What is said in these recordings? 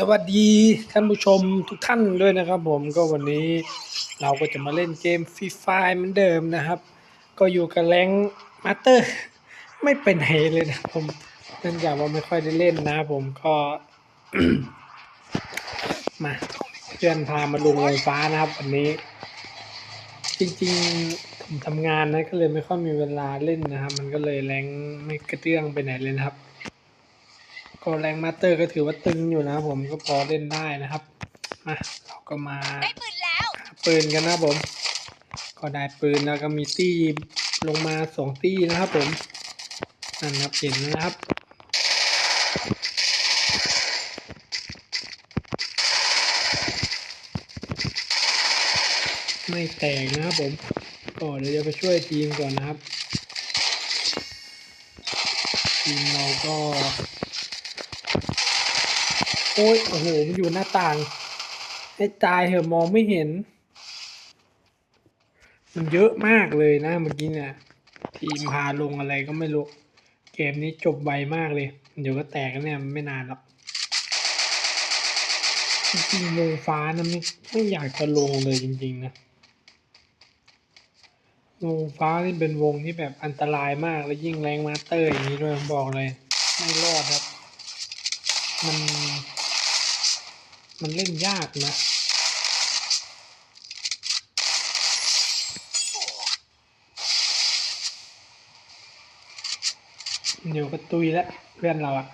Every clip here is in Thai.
สวัสดีท่านผู้ชมทุกท่านด้วยนะครับ ผมก็วันนี้เราก็จะมาเล่นเกมฟรีไฟเหมือนเดิมนะครับ ก็อยู่กับแรงมาสเตอร์ ไม่เป็นไหนเลยนะผมเนื่องจากว่าไม่ค่อยได้เล่นนะ ผมก็มาเพื่อนพามาลงลงฟ้านะครับวันนี้ จริงๆผมทำงานนะก็เลยไม่ค่อยมีเวลาเล่นนะครับ มันก็เลยแรงไม่กระเตื้องไปไหนเลยนะครับ ก็แรงมาสเตอร์ก็ถือว่าตึงอยู่นะผมก็พอเล่นได้นะครับมาเราก็มาได้ปืนแล้วหาปืนกันนะครับผม ก็ได้ปืนแล้วก็มีตี้ลงมาสองตี้นะครับผมนั่นนะครับเห็นนะครับไม่แตกนะครับผมก็เดี๋ยวจะไปช่วยทีมก่อนนะครับ ทีมเราก็ โอ้ยโอ้โห มันอยู่หน้าต่าง ให้ตายเหอะมองไม่เห็น มันเยอะมากเลยนะเมื่อกี้เนี่ยทีมพาลงอะไรก็ไม่รู้ เกมนี้จบไวมากเลย เดี๋ยวก็แตกเนี่ยไม่นานหรอกจริงๆลงฟ้านะไม่ไม่อยากจะลงเลยจริงๆนะวงฟ้านี่เป็นวงที่แบบอันตรายมากและยิ่งแรงมาสเตอร์อย่างนี้ด้วยผมบอกเลย ไม่รอดครับ มัน มันเล่นยากนะเดี๋ยวก็ตุยแล้วเพื่อนเราอะ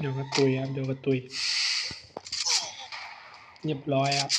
เดี๋ยวกระตุยครับเดี๋ยวกระตุยเรียบร้อยครับ